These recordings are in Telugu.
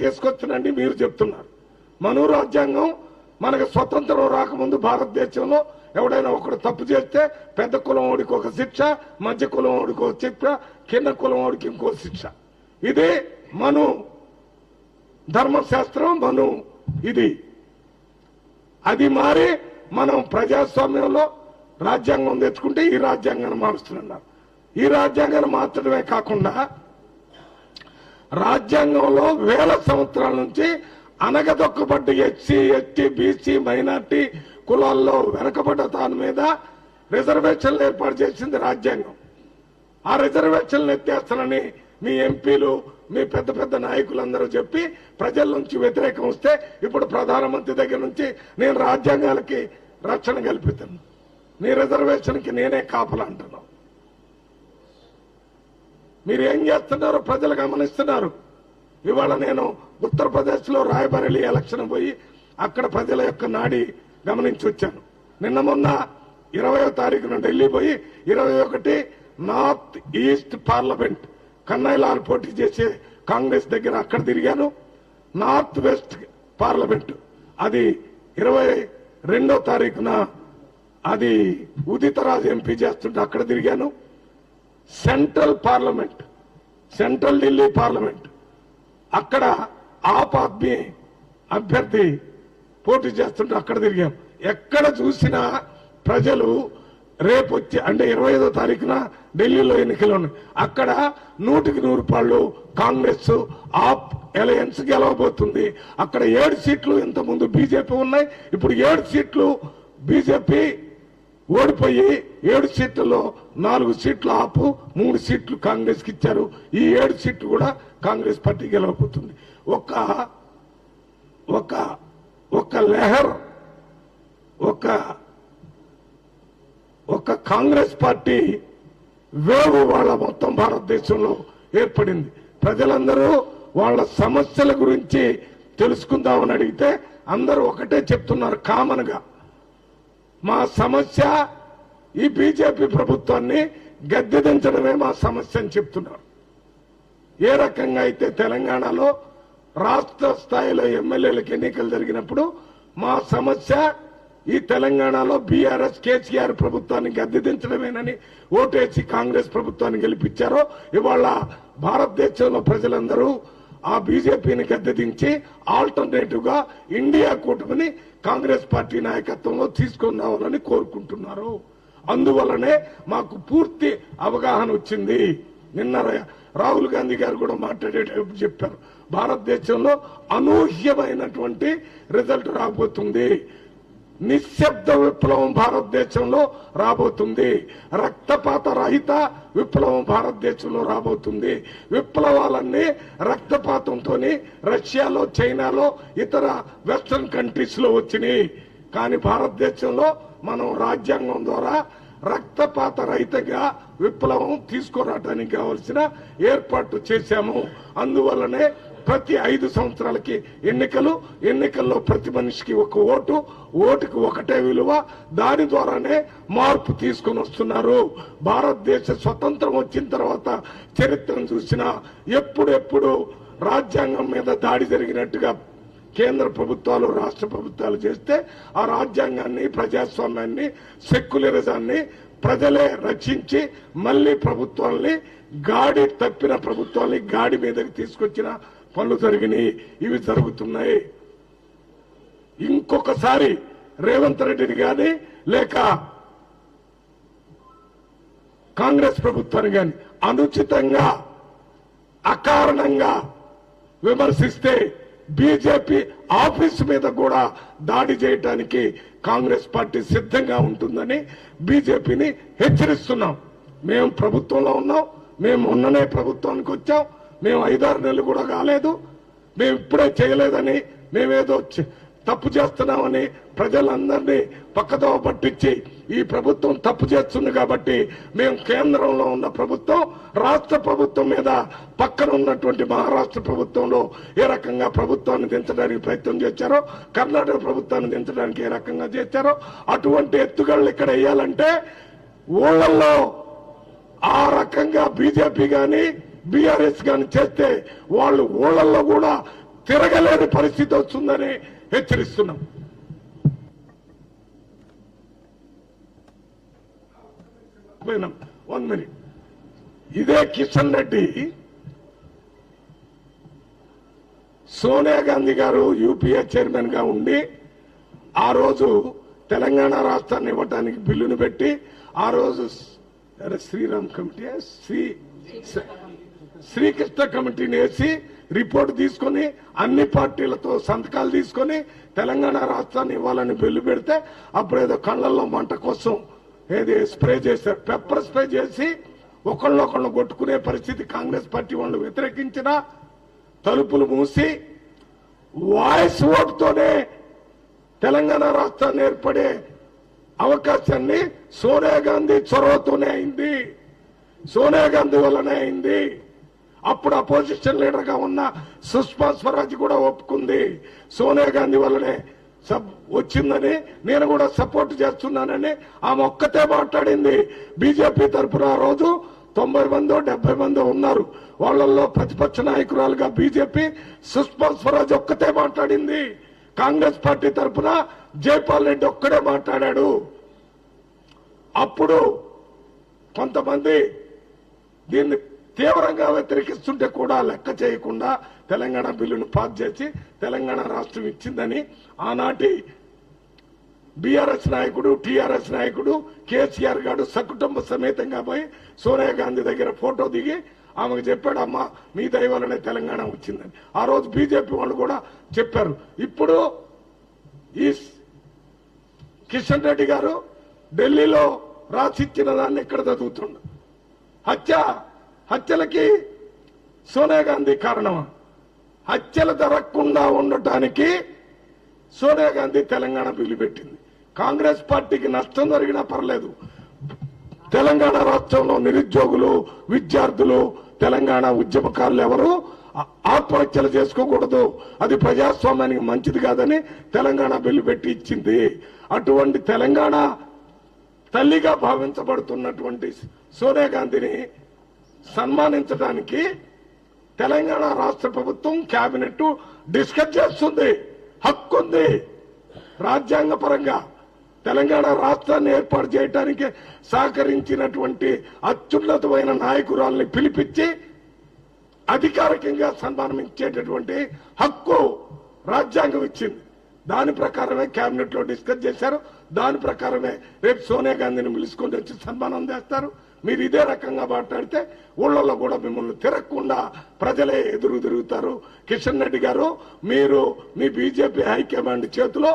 తీసుకొచ్చునండి మీరు చెప్తున్నారు. మను రాజ్యాంగం మనకు స్వతంత్రం రాకముందు భారతదేశంలో ఎవడైనా ఒకడు తప్పు చేస్తే పెద్ద కులం వాడికి ఒక శిక్ష మధ్య కులం వాడికి ఒక శిక్ష కింద కులం వాడికి ఇంకో శిక్ష. ఇది మను. ధర్మశాస్త్రం మను. ఇది. అది మారి మనం ప్రజాస్వామ్యంలో రాజ్యాంగం తెచ్చుకుంటే ఈ రాజ్యాంగాన్ని మారుస్తున్నారు ఈ రాజ్యాంగాన్ని మార్చడమే కాకుండా రాజ్యాంగంలో వేల సంవత్సరాల నుంచి అనగదొక్కబడ్డ ఎస్సీ ఎస్టీ బీసీ మైనార్టీ కులాల్లో వెనకబడ్డ దాని మీద రిజర్వేషన్లు ఏర్పాటు చేసింది రాజ్యాంగం. ఆ రిజర్వేషన్లు ఎత్తేస్తానని మీ ఎంపీలు మీ పెద్ద పెద్ద నాయకులందరూ చెప్పి ప్రజల నుంచి వ్యతిరేకం వస్తే ఇప్పుడు ప్రధానమంత్రి దగ్గర నుంచి నేను రాజ్యాంగాలకి రక్షణ కల్పిస్తాను నీ రిజర్వేషన్కి నేనే కాపలా అంటున్నాను మీరు ఏం చేస్తున్నారో? ప్రజలు గమనిస్తున్నారు. ఇవాళ నేను ఉత్తరప్రదేశ్లో రాయబరేలీ ఎలక్షన్ పోయి అక్కడ ప్రజల యొక్క నాడి గమనించి వచ్చాను. నిన్న మొన్న ఇరవయో తారీఖున ఢిల్లీ పోయి ఇరవై ఒకటి నార్త్ ఈస్ట్ పార్లమెంట్ కన్నయ్యలాల్ పోటీ చేసే కాంగ్రెస్ దగ్గర అక్కడ తిరిగాను. నార్త్ వెస్ట్ పార్లమెంట్ అది ఇరవై రెండో తారీఖున అది ఉదితరాజ్ ఎంపీ చేస్తుంటే అక్కడ తిరిగాను. Central parliament central Delhi parliament. అక్కడ ఆప్ ఆద్మీ అభ్యర్థి పోటీ చేస్తుంటే అక్కడ తిరిగాం. ఎక్కడ చూసినా ప్రజలు రేపు వచ్చి అంటే ఇరవై ఐదో తారీఖున ఢిల్లీలో ఎన్నికలు ఉన్నాయి. అక్కడ నూటికి నూరు పాళ్ళు కాంగ్రెస్ ఆప్ ఎలయన్స్ గెలవబోతుంది. అక్కడ ఏడు సీట్లు ఇంతకుముందు బీజేపీ ఉన్నాయి. ఇప్పుడు ఏడు సీట్లు బీజేపీ ఓడిపోయి ఏడు సీట్లలో నాలుగు సీట్లు ఆపు మూడు సీట్లు కాంగ్రెస్కి ఇచ్చారు. ఈ ఏడు సీట్లు కూడా కాంగ్రెస్ పార్టీ గెలవబోతుంది. ఒక ఒక ఒక లెహర్ ఒక ఒక కాంగ్రెస్ పార్టీ వేవు వాళ్ళ మొత్తం భారతదేశంలో ఏర్పడింది. ప్రజలందరూ వాళ్ళ సమస్యల గురించి తెలుసుకుందామని అడిగితే అందరూ ఒకటే చెప్తున్నారు కామన్గా మా సమస్య ఈ బీజేపీ ప్రభుత్వాన్ని గద్దెదించడమే మా సమస్య అని చెప్తున్నారు. ఏ రకంగా అయితే తెలంగాణలో రాష్ట్ర స్థాయిలో ఎమ్మెల్యేలకు ఎన్నికలు జరిగినప్పుడు మా సమస్య ఈ తెలంగాణలో బీఆర్ఎస్ కేసీఆర్ ప్రభుత్వాన్ని గద్దెదించడమేనని ఓటేసి కాంగ్రెస్ ప్రభుత్వాన్ని గెలిపించారో ఇవాళ భారతదేశంలో ప్రజలందరూ ఆ బీజేపీని గద్దెదించి ఆల్టర్నేటివ్గా ఇండియా కూటమిని కాంగ్రెస్ పార్టీ నాయకత్వంలో తీసుకున్నామని కోరుకుంటున్నారు. అందువల్లనే మాకు పూర్తి అవగాహన వచ్చింది. నిన్న రాహుల్ గాంధీ గారు కూడా మాట్లాడేటప్పుడు చెప్పారు. భారతదేశంలో అనూహ్యమైనటువంటి రిజల్ట్ రాబోతుంది. నిశ్శబ్ద విప్లవం భారతదేశంలో రాబోతుంది. రక్తపాత రహిత విప్లవం భారతదేశంలో రాబోతుంది. విప్లవాలన్నీ రక్తపాతంతో రష్యాలో చైనాలో ఇతర వెస్ట్రన్ కంట్రీస్లో వచ్చినాయి. కానీ భారతదేశంలో మనం రాజ్యాంగం ద్వారా రక్తపాత రహితగా విప్లవం తీసుకురావడానికి కావలసిన ఏర్పాటు చేశాము. అందువల్లనే ప్రతి ఐదు సంవత్సరాలకి ఎన్నికలు ఎన్నికల్లో ప్రతి మనిషికి ఒక ఓటు ఓటుకి ఒకటే విలువ. దాని ద్వారానే మార్పు తీసుకొని వస్తున్నారు. భారతదేశ స్వతంత్రం వచ్చిన తర్వాత చరిత్రను చూసినా ఎప్పుడెప్పుడు రాజ్యాంగం మీద దాడి జరిగినట్టుగా కేంద్ర ప్రభుత్వాలు రాష్ట్ర ప్రభుత్వాలు చేస్తే ఆ రాజ్యాంగాన్ని ప్రజాస్వామ్యాన్ని సెక్యులరిజాన్ని ప్రజలే రక్షించి మళ్ళీ ప్రభుత్వాల్ని గాడి తప్పిన ప్రభుత్వాల్ని గాడి మీదకి తీసుకొచ్చిన పనులు జరిగినాయి ఇవి జరుగుతున్నాయి. ఇంకొకసారి రేవంత్ రెడ్డిని కానీ లేక కాంగ్రెస్ ప్రభుత్వాన్ని కానీ అనుచితంగా అకారణంగా విమర్శిస్తే బీజేపీ ఆఫీస్ మీద కూడా దాడి చేయటానికి కాంగ్రెస్ పార్టీ సిద్ధంగా ఉంటుందని బీజేపీని హెచ్చరిస్తున్నాం. మేము ప్రభుత్వంలో ఉన్నాం మేము ఉన్ననే ప్రభుత్వానికి వచ్చాం మేము ఐదారు నెలలు కూడా కాలేదు. మేము ఇప్పుడే చేయలేదని మేమేదో తప్పు చేస్తున్నామని ప్రజలందరినీ పక్కతో పట్టించి ఈ ప్రభుత్వం తప్పు చేస్తుంది కాబట్టి మేము కేంద్రంలో ఉన్న ప్రభుత్వం రాష్ట్ర ప్రభుత్వం మీద పక్కన ఉన్నటువంటి మహారాష్ట్ర ప్రభుత్వంలో ఏ రకంగా ప్రభుత్వాన్ని దించడానికి ప్రయత్నం చేశారో కర్ణాటక ప్రభుత్వాన్ని దించడానికి ఏ రకంగా చేశారో అటువంటి ఎత్తుగళ్ళు ఇక్కడ వేయాలంటే ఊళ్ళల్లో ఆ రకంగా బీజేపీ కానీ బీఆర్ఎస్ కానీ చేస్తే వాళ్ళు ఊళ్ళల్లో కూడా తిరగలేని పరిస్థితి వస్తుందని హెచ్చరిస్తున్నాం. వన్ మినిట్ ఇదే కిషన్ రెడ్డి. సోనియా గాంధీ గారు యూపీఏ చైర్మన్గా ఉండి ఆ రోజు తెలంగాణ రాష్ట్రాన్ని ఇవ్వటానికి బిల్లును పెట్టి ఆ రోజు శ్రీరామ్ కమిటీ శ్రీ శ్రీకృష్ణ కమిటీని వేసి రిపోర్ట్ తీసుకొని అన్ని పార్టీలతో సంతకాలు తీసుకొని తెలంగాణ రాష్ట్రాన్ని ఇవ్వాలని బిల్లు పెడితే అప్పుడు ఏదో కళ్ళల్లో మంట కోసం ఏది స్ప్రే చేశారు. పెప్పర్ స్ప్రే చేసి ఒకళ్ళొకళ్ళు కొట్టుకునే పరిస్థితి కాంగ్రెస్ పార్టీ వాళ్ళు వ్యతిరేకించిన తలుపులు మూసి వాయిస్ ఓటుతోనే తెలంగాణ రాష్ట్రాన్ని ఏర్పడే అవకాశాన్ని సోనియా గాంధీ చొరవతోనే అయింది. సోనియా గాంధీ వల్లనే అయింది. అప్పుడు అపోజిషన్ లీడర్గా ఉన్న సుష్మా స్వరాజ్ కూడా ఒప్పుకుంది. సోనియా గాంధీ వల్లనే సబ్ వచ్చిందని నేను కూడా సపోర్ట్ చేస్తున్నానని ఆమె ఒక్కతే మాట్లాడింది. బీజేపీ తరఫున ఆ రోజు తొంభై మందో డెబ్బై మందో ఉన్నారు. వాళ్ళల్లో ప్రతిపక్ష నాయకురాలుగా బీజేపీ సుష్మా స్వరాజ్ ఒక్కతే మాట్లాడింది. కాంగ్రెస్ పార్టీ తరఫున జైపాల్ రెడ్డి ఒక్కడే మాట్లాడాడు. అప్పుడు కొంతమంది దీన్ని తీవ్రంగా వ్యతిరేకిస్తుంటే కూడా లెక్క చేయకుండా తెలంగాణ బిల్లును పాస్ చేసి తెలంగాణ రాష్ట్రం ఇచ్చిందని ఆనాటి బీఆర్ఎస్ నాయకుడు టీఆర్ఎస్ నాయకుడు కేసీఆర్ గారు సకుటుంబ సమేతంగా పోయి సోనియా గాంధీ దగ్గర ఫోటో దిగి ఆమెకు చెప్పాడు అమ్మ మీ దయవలనే తెలంగాణ వచ్చిందని. ఆ రోజు బీజేపీ వాళ్ళు కూడా చెప్పారు. ఇప్పుడు ఈ కిషన్ రెడ్డి గారు ఢిల్లీలో రాసిచ్చిన దాన్ని ఇక్కడ చదువుతుండ? హత్య హత్యలకి సోనియా గాంధీ కారణమా హత్యలు జరగకుండా ఉండటానికి సోనియా గాంధీ తెలంగాణ బిల్లు పెట్టింది కాంగ్రెస్ పార్టీకి నష్టం జరిగినా పర్లేదు. తెలంగాణ రాష్ట్రంలో నిరుద్యోగులు విద్యార్థులు తెలంగాణ ఉద్యమకారులు ఎవరు? ఆత్మహత్యలు చేసుకోకూడదు. అది ప్రజాస్వామ్యానికి మంచిది కాదని తెలంగాణ బిల్లు పెట్టి ఇచ్చింది. అటువంటి తెలంగాణ తల్లిగా భావించబడుతున్నటువంటి సోనియా గాంధీని సన్మానించడానికి తెలంగాణ రాష్ట్ర ప్రభుత్వం కేబినెట్ డిస్కస్ చేస్తుంది. హక్కు ఉంది రాజ్యాంగ పరంగా తెలంగాణ రాష్ట్రాన్ని ఏర్పాటు చేయడానికి సహకరించినటువంటి అత్యున్నతమైన నాయకురాల్ని పిలిపించి అధికారికంగా సన్మానం ఇచ్చేటటువంటి హక్కు రాజ్యాంగం ఇచ్చింది. దాని ప్రకారమే కేబినెట్లో డిస్కస్ చేశారు. దాని ప్రకారమే రేపు సోనియా గాంధీని పిలుచుకొని వచ్చి సన్మానం చేస్తారు. మీరు ఇదే రకంగా మాట్లాడితే ఊళ్ళల్లో కూడా మిమ్మల్ని తిరగకుండా ప్రజలే ఎదురు తిరుగుతారు. కిషన్ రెడ్డి గారు మీరు మీ బీజేపీ హైకమాండ్ చేతిలో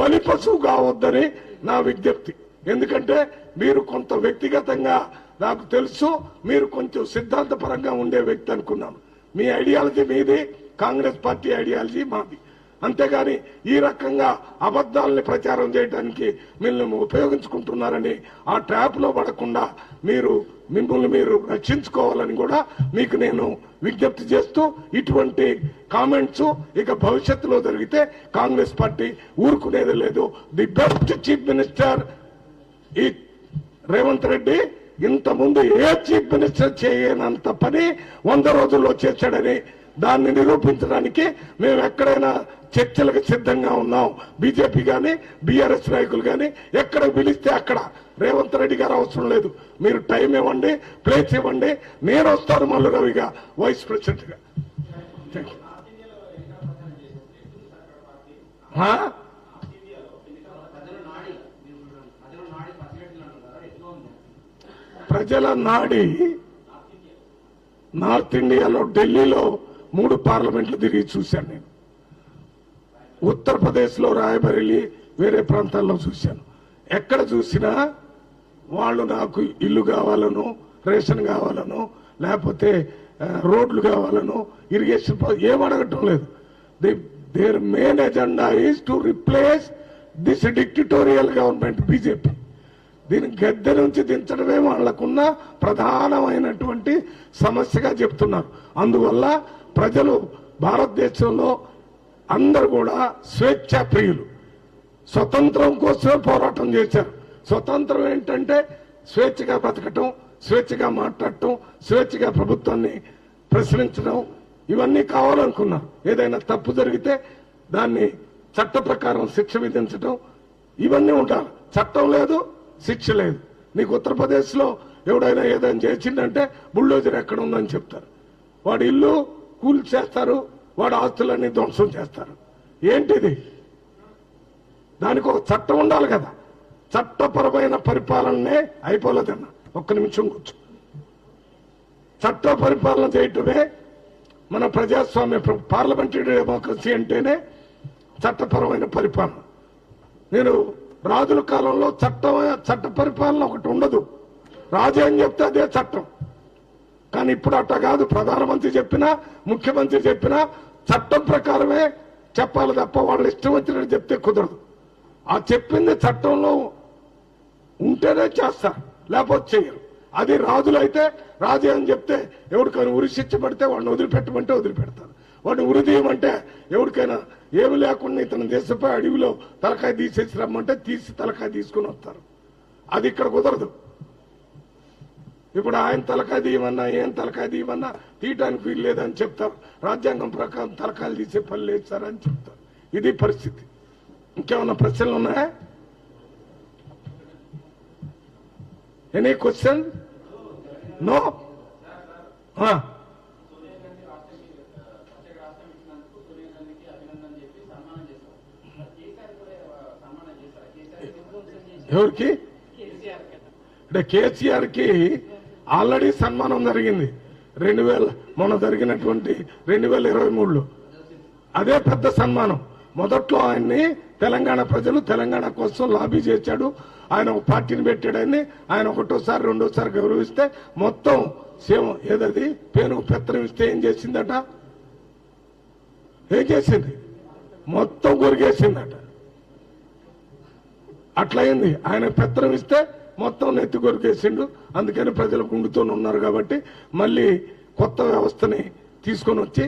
బలిపశువు కావద్దని నా విజ్ఞప్తి. ఎందుకంటే మీరు కొంత వ్యక్తిగతంగా నాకు తెలుసు మీరు కొంచెం సిద్ధాంతపరంగా ఉండే వ్యక్తి అనుకున్నాను. మీ ఐడియాలజీ మీది కాంగ్రెస్ పార్టీ ఐడియాలజీ మాది. అంతేగాని ఈ రకంగా అబద్ధాలని ప్రచారం చేయడానికి మిమ్మల్ని ఉపయోగించుకుంటున్నారని ఆ ట్రాప్లో పడకుండా మీరు మిమ్మల్ని మీరు రక్షించుకోవాలని కూడా మీకు నేను విజ్ఞప్తి చేస్తూ ఇటువంటి కామెంట్స్ ఇక భవిష్యత్తులో జరిగితే కాంగ్రెస్ పార్టీ ఊరుకునేది లేదు. ది బెస్ట్ చీఫ్ మినిస్టర్ ఈ రేవంత్ రెడ్డి ఇంత ముందు ఏ చీఫ్ మినిస్టర్ చేయనంత పని వంద రోజుల్లో చేశాడని దాన్ని నిరూపించడానికి మేము ఎక్కడైనా చర్చలకు సిద్ధంగా ఉన్నాం. బీజేపీ కానీ బీఆర్ఎస్ నాయకులు కానీ ఎక్కడ పిలిస్తే అక్కడ. రేవంత్ రెడ్డి గారు అవసరం లేదు. మీరు టైం ఇవ్వండి ప్లేస్ ఇవ్వండి. నేను వస్తాను మల్లు రవిగా వైస్ ప్రెసిడెంట్గా ప్రజల నాడి నార్త్ ఇండియాలో ఢిల్లీలో మూడు పార్లమెంట్లు తిరిగి చూశాను నేను. ఉత్తరప్రదేశ్లో రాయబరెల్లి వేరే ప్రాంతాల్లో చూశాను. ఎక్కడ చూసినా వాళ్ళు నాకు ఇల్లు కావాలను రేషన్ కావాలను లేకపోతే రోడ్లు కావాలను ఇరిగేషన్ ఏమడగటం లేదు అడగటం లేదు. Their main agenda is to replace this dictatorial government BJP. దీని గద్దె నుంచి దించడమే వాళ్ళకున్న ప్రధానమైనటువంటి సమస్యగా చెప్తున్నారు. అందువల్ల ప్రజలు భారతదేశంలో అందరు కూడా స్వేచ్ఛా ప్రియులు. స్వతంత్రం కోసమే పోరాటం చేశారు. స్వతంత్రం ఏంటంటే స్వేచ్ఛగా బతకటం స్వేచ్ఛగా మాట్లాడటం స్వేచ్ఛగా ప్రభుత్వాన్ని ప్రశ్నించడం ఇవన్నీ కావాలనుకున్నారు. ఏదైనా తప్పు జరిగితే దాన్ని చట్ట ప్రకారం శిక్ష విధించడం ఇవన్నీ ఉండాలి. చట్టం లేదు శిక్ష లేదు. నీకు ఉత్తరప్రదేశ్లో ఎవడైనా ఏదైనా చేసిందంటే బుల్డోజర్ ఎక్కడ ఉందని చెప్తారు. వాడి ఇల్లు కూల్ చేస్తారు వాడి ఆస్తులన్నీ ధ్వంసం చేస్తారు. ఏంటిది? దానికి ఒక చట్టం ఉండాలి కదా. చట్టపరమైన పరిపాలననే అయిపోలేదన్న ఒక్క నిమిషం కూర్చో. చట్ట పరిపాలన చేయటమే మన ప్రజాస్వామ్య పార్లమెంటరీ డెమోక్రసీ అంటేనే చట్టపరమైన పరిపాలన. నేను రాజుల కాలంలో చట్టం చట్ట పరిపాలన ఒకటి ఉండదు. రాజు ఏం చెప్తే అదే చట్టం. కానీ ఇప్పుడు అట్ట కాదు. ప్రధానమంత్రి చెప్పినా ముఖ్యమంత్రి చెప్పినా చట్టం ప్రకారమే చెప్పాలి తప్ప వాళ్ళు ఇష్టం వచ్చినట్టు చెప్తే కుదరదు. ఆ చెప్పింది చట్టంలో ఉంటేనే చేస్తారు లేకపోతే చేయరు. అది రాజులైతే రాజు అని చెప్తే ఎవరికైనా ఉరిశిచ్చబడితే వాడిని వదిలిపెట్టమంటే వదిలిపెడతారు. వాడు హృదయం అంటే ఎవరికైనా ఏమి లేకుండా ఇతను దేశపై అడవిలో తలకాయ తీసేసి రమ్మంటే తీసి తలకాయ తీసుకుని వస్తారు. అది ఇక్కడ కుదరదు. ఇప్పుడు ఆయన తలకాయ తీయమన్నా ఏం తలకాయ తీయమన్నా తీయటానికి వీలు లేదని చెప్తారు. రాజ్యాంగం ప్రకారం తలకాయలు తీసే పని లేదు సార్ అని చెప్తారు. ఇది పరిస్థితి. ఇంకేమన్నా ప్రశ్నలు ఉన్నాయా? ఎనీ క్వశ్చన్ నో ఎవరికి? అంటే కేసీఆర్కి ఆల్రెడీ సన్మానం జరిగింది. రెండు వేల మొన్న జరిగినటువంటి రెండు వేల ఇరవై మూడులో. అదే పెద్ద సన్మానం. మొదట్లో ఆయన్ని తెలంగాణ ప్రజలు తెలంగాణ కోసం లాబీ చేశాడు. ఆయన ఒక పార్టీని పెట్టాడని ఆయన ఒకటోసారి రెండోసారి గౌరవిస్తే మొత్తం సేమ ఏదది? పేను పెత్తనం ఇస్తే ఏం చేసిందట? ఏం చేసింది? మొత్తం కొరిగేసిందట అట్లయింది. ఆయన పెత్తనం ఇస్తే మొత్తం నెత్తి కొరికేసిండు. అందుకని ప్రజలు గుండుతోనే ఉన్నారు కాబట్టి మళ్ళీ కొత్త వ్యవస్థని తీసుకొని వచ్చి